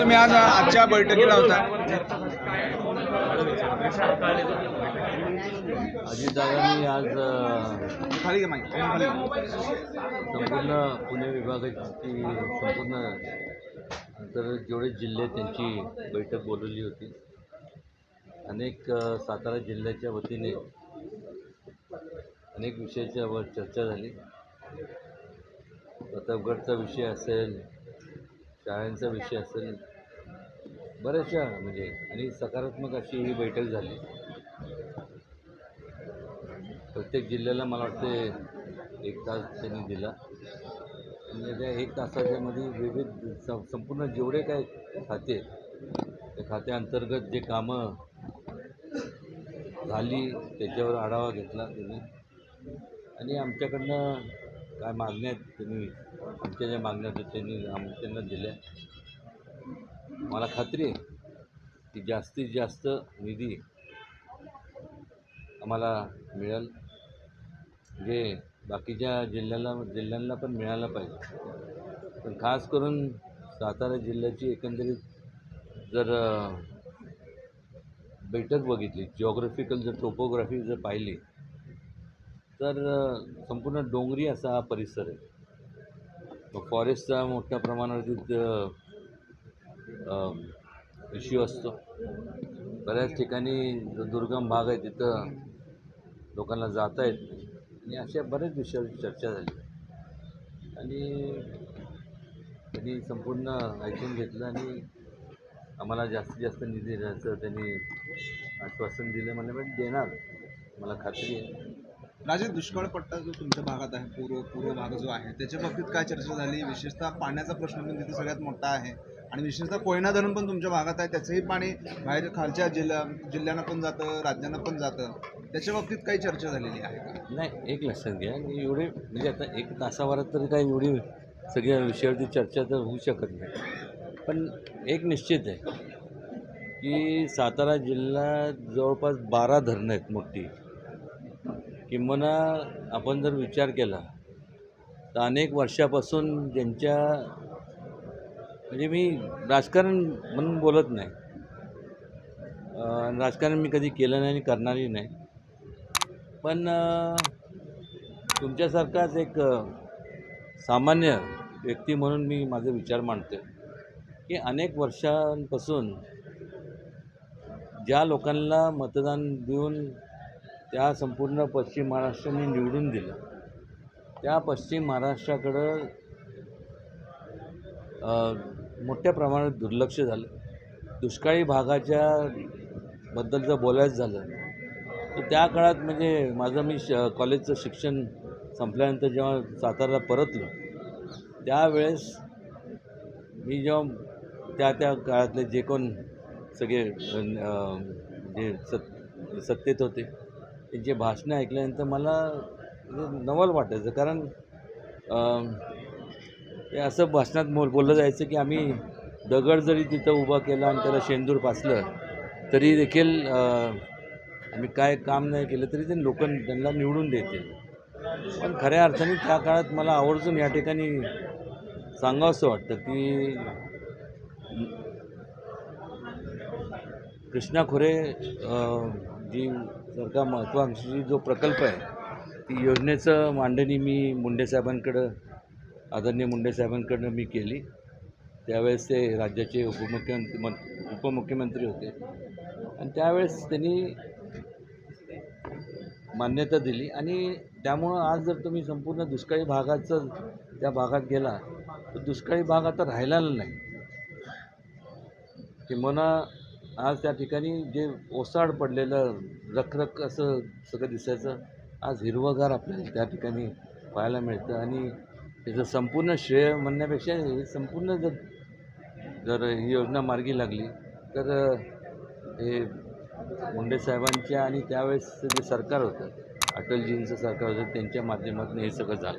तुम्ही आज आजच्या बैठकीला होता अजितदादांनी आज. संपूर्ण पुणे विभागाची संपूर्ण तर जेवढे जिल्हे त्यांची बैठक बोलवली होती अनेक सातारा जिल्ह्याच्या वतीने अनेक विषयाच्या वर चर्चा झाली प्रतापगडचा विषय असेल शाळांचा विषय असेल बऱ्याचशा म्हणजे आणि सकारात्मक अशी ही बैठक झाली. प्रत्येक जिल्ह्याला मला वाटते एक तास त्यांनी दिला. आणि त्या एक तासाच्यामध्ये विविध संपूर्ण जेवढे काय खाते त्या खात्याअंतर्गत जे कामं झाली त्याच्यावर आढावा घेतला त्यांनी. आणि आमच्याकडनं काय मागण्या आहेत त्यांनी? आमच्या ज्या मागण्या होत्या त्यांनी आम त्यांना दिल्या. मला खात्री आहे की जास्तीत जास्त निधी आम्हाला मिळेल. जे बाकीच्या जिल्ह्याला जिल्ह्यांना पण मिळायला पाहिजे. पण खास करून सातारा जिल्ह्याची एकंदरीत जर बैठक बघितली जिओग्राफिकल जर टोपोग्राफी जर पाहिली तर संपूर्ण डोंगरी असा हा परिसर आहे. मग फॉरेस्टचा मोठ्या प्रमाणावरती इश्यू असतो. बऱ्याच ठिकाणी जो दुर्गम भाग आहे तिथं लोकांना जाता येत नाही. आणि अशा बऱ्याच विषयावर चर्चा झाली. आणि त्यांनी संपूर्ण ऐकून घेतलं आणि आम्हाला जास्तीत जास्त निधी देण्याचं त्यांनी आश्वासन दिलं. मला पण देणार. मला खात्री आहे. राजे दुष्काळ पट्टा जो तुमच्या भागात आहे पूर्व पूर्व भाग जो आहे त्याच्या बाबतीत काय चर्चा झाली? विशेषतः पाण्याचा प्रश्न पण तिथे सगळ्यात मोठा आहे. आणि विशेषतः कोयना धरण पण तुमच्या भागात आहे त्याचंही पाणी बाहेर खालच्या जिल्ह्या जिल्ह्यांना पण जातं राज्यांना पण जातं. त्याच्या बाबतीत काही चर्चा झालेली आहे का? नाही एक लक्षात घ्या. की एवढे म्हणजे आता एक तासाभरात तरी काही एवढी सगळ्या विषयावरती चर्चा तर होऊ शकत नाही. पण एक निश्चित आहे की सातारा जिल्ह्यात जवळपास बारा धरणं आहेत मोठी. किंबहुना आपण जर विचार केला तर अनेक वर्षापासून ज्यांच्या म्हणजे मी राजकारण म्हणून बोलत नाही. राजकारण मी कधी केलं नाही आणि करणारही नाही. पण तुमच्यासारखाच एक सामान्य व्यक्ती म्हणून मी माझे विचार मांडतो की अनेक वर्षांपासून ज्या लोकांना मतदान देऊन त्या संपूर्ण पश्चिम महाराष्ट्राने निवडून दिलं. त्या पश्चिम महाराष्ट्राकडं मोठ्या प्रमाणात दुर्लक्ष झालं. दुष्काळी भागाच्या बद्दल जर बोलायचं झालं तर त्या काळात म्हणजे माझं मी श कॉलेजचं शिक्षण संपल्यानंतर जेव्हा साताऱ्याला परतलो त्यावेळेस मी जेव्हा त्या त्या काळातले जे कोण सगळे जे सत् सत्तेत होते त्यांची भाषणं ऐकल्यानंतर मला नवल वाटायचं. कारण ते असं भाषणात बोल बोललं जायचं की आम्ही दगड जरी तिथं उभा केला आणि त्याला शेंदूर पासलं तरी देखील आम्ही काय काम नाही केलं तरी ते लोक त्यांना निवडून देतील. पण खऱ्या अर्थाने त्या काळात मला आवर्जून या ठिकाणी सांगावंसं वाटतं की कृष्णा खोरे जी जर का महत्त्वाकांक्षी जो प्रकल्प आहे ती योजनेचं मांडणी मी मुंडेसाहेबांकडं आदरणीय मुंडेसाहेबांकडनं मी केली. त्यावेळेस ते राज्याचे उपमुख्यमंत्री उपमुख्यमंत्री होते. आणि त्यावेळेस त्यांनी मान्यता दिली. आणि त्यामुळं आज जर तुम्ही संपूर्ण दुष्काळी भागाचं त्या भागात गेला तर दुष्काळी भाग आता राहिलेला नाही. किंबहुना आज त्या ठिकाणी जे ओसाड पडलेलं रखरख असं सगळं दिसायचं आज हिरवंगार आपल्याला त्या ठिकाणी पाहायला मिळतं. आणि त्याचं संपूर्ण श्रेय म्हणण्यापेक्षा हे संपूर्ण जर जर ही योजना मार्गी लागली तर हे मुंडे साहेबांच्या आणि त्यावेळेस जे सरकार होतं अटलजींचं सरकार होतं त्यांच्या माध्यमातून हे सगळं झालं.